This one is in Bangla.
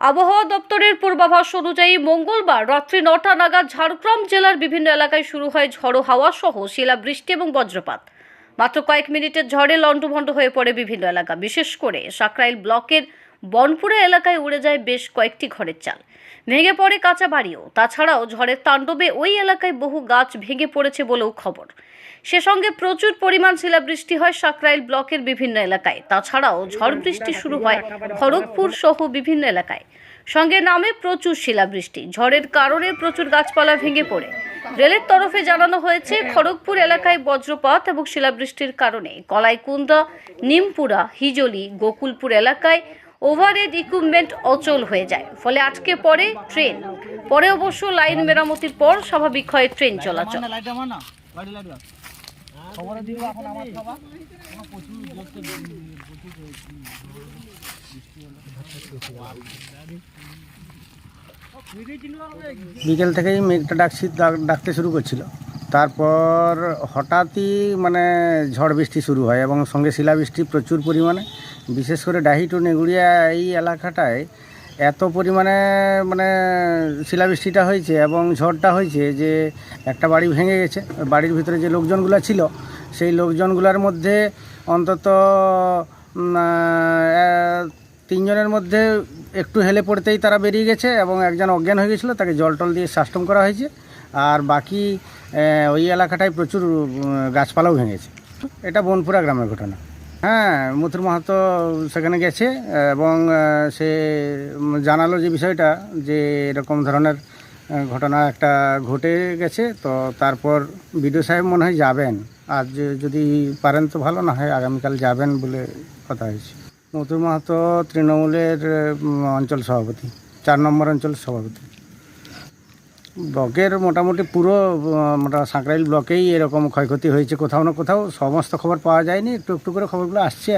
আবহাওয়া দপ্তরের পূর্বাভাস অনুযায়ী মঙ্গলবার রাত্রি নটা নাগাদ ঝাড়গ্রাম জেলার বিভিন্ন এলাকায় শুরু হয় ঝড়ো হাওয়া সহ শিলাবৃষ্টি এবং বজ্রপাত। মাত্র কয়েক মিনিটের ঝড়ে লণ্ডভণ্ড হয়ে পড়ে বিভিন্ন এলাকা, বিশেষ করে সাকরাইল ব্লকের বনপুরা এলাকায় উড়ে যায় বেশ কয়েকটি ঘরের চাল। ভেঙে পড়ে কাঁচা বাড়িও। তাছাড়াও ঝড়ের তাণ্ডবে ওই এলাকায় বহু গাছ ভেঙে পড়েছে বলেও খবর। সে সঙ্গে প্রচুর পরিমাণ শিলাবৃষ্টি হয় সাকরাইল ব্লকের বিভিন্ন এলাকায়। তাছাড়াও ঝড় বৃষ্টি শুরু হয় খড়গপুর সহ বিভিন্ন এলাকায়। সঙ্গে নামে প্রচুর শিলাবৃষ্টি। ঝড়ের কারণে প্রচুর গাছপালা ভেঙে পড়ে। রেলের তরফে জানানো হয়েছে, খড়গপুর এলাকায় বজ্রপাত এবং শিলাবৃষ্টির কারণে কলাইকুন্দা, নিমপুরা, হিজলি, গোকুলপুর এলাকায় ওভারহেড ইকুইপমেন্ট অচল হয়ে যায়। ফলে আটকে পড়ে ট্রেন। পরে অবশ্য লাইন মেরামতির পর স্বাভাবিক হয় ট্রেন চলাচল। বিকেল থেকেই মেঘটা ডাকছি, ডাক- ডাকতে শুরু করছিল। তারপর হঠাৎই মানে ঝড় বৃষ্টি শুরু হয় এবং সঙ্গে শিলাবৃষ্টি প্রচুর পরিমাণে। বিশেষ করে ডাহি টু নেগুড়িয়া এই এলাকাটায় এত পরিমাণে মানে শিলাবৃষ্টিটা হয়েছে এবং ঝড়টা হয়েছে যে একটা বাড়ি ভেঙে গেছে। বাড়ির ভিতরে যে লোকজনগুলো ছিল, সেই লোকজনগুলোর মধ্যে অন্তত তিনজনের মধ্যে একটু হেলে পড়তেই তারা বেরিয়ে গেছে এবং একজন অজ্ঞান হয়ে গেছিল, তাকে জল টল দিয়ে সাস্টম করা হয়েছে। আর বাকি ওই এলাকাটায় প্রচুর গাছপালাও ভেঙেছে। এটা বনপুরা গ্রামের ঘটনা। হ্যাঁ মথুর মাহাতো সেখানে গেছে এবং সে জানালো যে বিষয়টা, যে এরকম ধরনের ঘটনা একটা ঘটে গেছে। তো তারপর বিডিও সাহেব মনে হয় যাবেন। আজ যদি পারেন তো ভালো, না হয় আগামীকাল যাবেন বলে কথা হয়েছে। মথুর মাহাতো তৃণমূলের অঞ্চল সভাপতি, চার নম্বর অঞ্চল সভাপতি। ব্লকের মোটামুটি পুরো সাঁকরাইল ব্লকেই এরকম ক্ষয়ক্ষতি হয়েছে কোথাও না কোথাও। সমস্ত খবর পাওয়া যায়নি, একটু একটু করে খবরগুলো আসছে